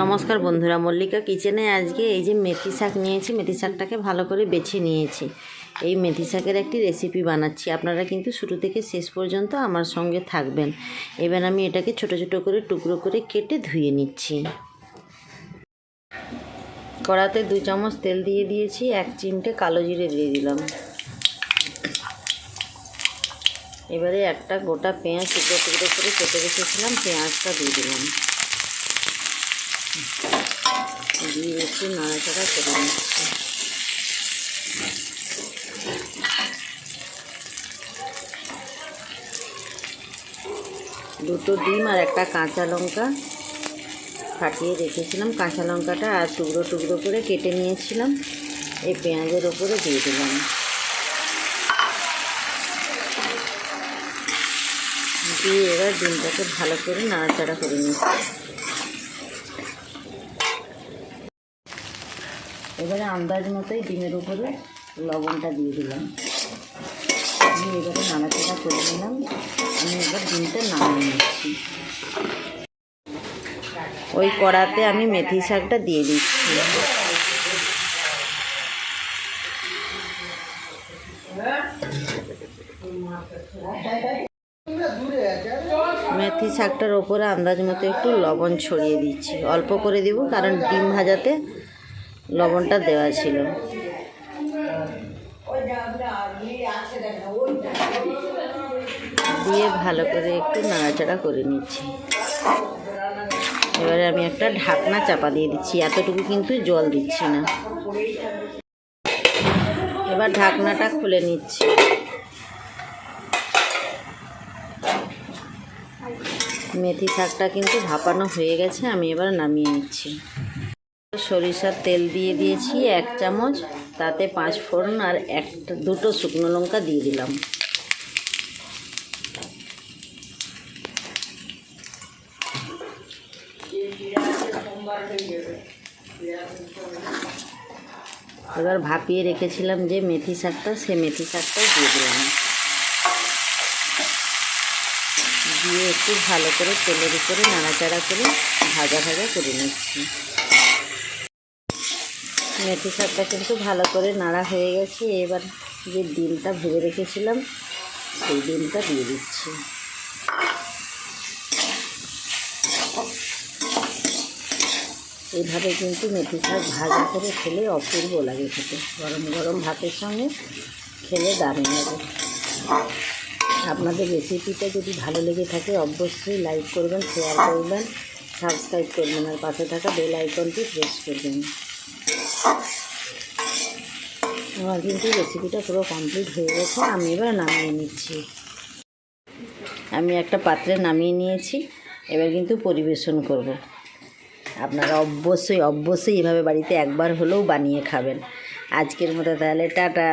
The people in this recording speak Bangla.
নমস্কার বন্ধুরা, মল্লিকা কিচেনে আজকে এই যে মেথি শাক নিয়েছি, মেথি শাকটাকে ভালো করে বেছে নিয়েছি। এই মেথি শাকের একটি রেসিপি বানাচ্ছি। আপনারা কিন্তু শুরু থেকে শেষ পর্যন্ত আমার সঙ্গে থাকবেন। এবার আমি এটাকে ছোট ছোট করে টুকরো করে কেটে ধুয়ে নিচ্ছি। কড়াতে দু চামচ তেল দিয়ে দিয়েছি, এক চিমটে কালো জিরে দিয়ে দিলাম। এবারে একটা গোটা পেঁয়াজ টুকরো টুকরো করে কেটে রেখেছিলাম, পেঁয়াজটা দিয়ে দিলাম। দিয়ে একটু নাড়াচাড়া করে নিচ্ছি দুটো ডিম আর একটা কাঁচা লঙ্কা ফাটিয়ে রেখেছিলাম। কাঁচা লঙ্কাটা আর টুকরো টুকরো করে কেটে নিয়েছিলাম। এই পেঁয়াজের ওপরে দিয়ে দিলাম। দিয়ে এবার ডিমটাকে ভালো করে নাড়াচাড়া করে নিচ্ছি। এবারে আন্দাজ মতোই ডিমের উপরে লবণটা দিয়ে দিলাম। দিয়ে এবারে নাড়াচাড়া করে নিলাম। আমি এবার ডিমটা নামিয়ে নিচ্ছি। ওই কড়াতে আমি মেথি শাকটা দিয়ে দিচ্ছি। মেথি শাকটার ওপরে আন্দাজ মতো একটু লবণ ছড়িয়ে দিচ্ছি। অল্প করে দিব, কারণ ডিম ভাজাতে লবণটা দেওয়া ছিল। দিয়ে ভালো করে একটু নাড়াচাড়া করে নিচ্ছি। এবারে আমি একটা ঢাকনা চাপা দিয়ে দিচ্ছি, এতটুকু কিন্তু জল দিচ্ছি না। এবার ঢাকনাটা খুলে নিচ্ছি। মেথি শাকটা কিন্তু ভাপানো হয়ে গেছে, আমি এবার নামিয়ে নিচ্ছি। সরিষার তেল দিয়ে দিয়েছি এক চামচ, তাতে পাঁচ ফোড়ন আর একটা দুটো শুকনো লঙ্কা দিয়ে দিলাম। এবার ভাপিয়ে রেখেছিলাম যে মেথি শাকটা, সে মেথি শাকটাও দিয়ে দিলাম। দিয়ে একটু ভালো করে তেলের উপরে নাড়াচাড়া করে ভাজা ভাজা করে নিচ্ছি। মেথি শাকটা কিন্তু ভালো করে নাড়া হয়ে গেছে। এবার যে ডিমটা ভেজে রেখেছিলাম, সেই ডিমটা দিয়ে দিচ্ছি। এইভাবে কিন্তু মেথি শাক ভাজা করে খেলে অপূর্ব লাগে খেতে। গরম গরম ভাতের সঙ্গে খেলে দারুণ লাগে। আপনাদের রেসিপিটা যদি ভালো লেগে থাকে, অবশ্যই লাইক করবেন শেয়ার করবেন সাবস্ক্রাইব করবেন, আর পাশে থাকা বেল আইকনটি প্রেস করবেন। আমার কিন্তু রেসিপিটা পুরো কমপ্লিট হয়ে গেছে, আমি এবার নামিয়ে নিচ্ছি। আমি একটা পাত্রে নামিয়ে নিয়েছি, এবার কিন্তু পরিবেশন করব। আপনারা অবশ্যই অবশ্যই এভাবে বাড়িতে একবার হলেও বানিয়ে খাবেন। আজকের মতো তাহলে, টাটা!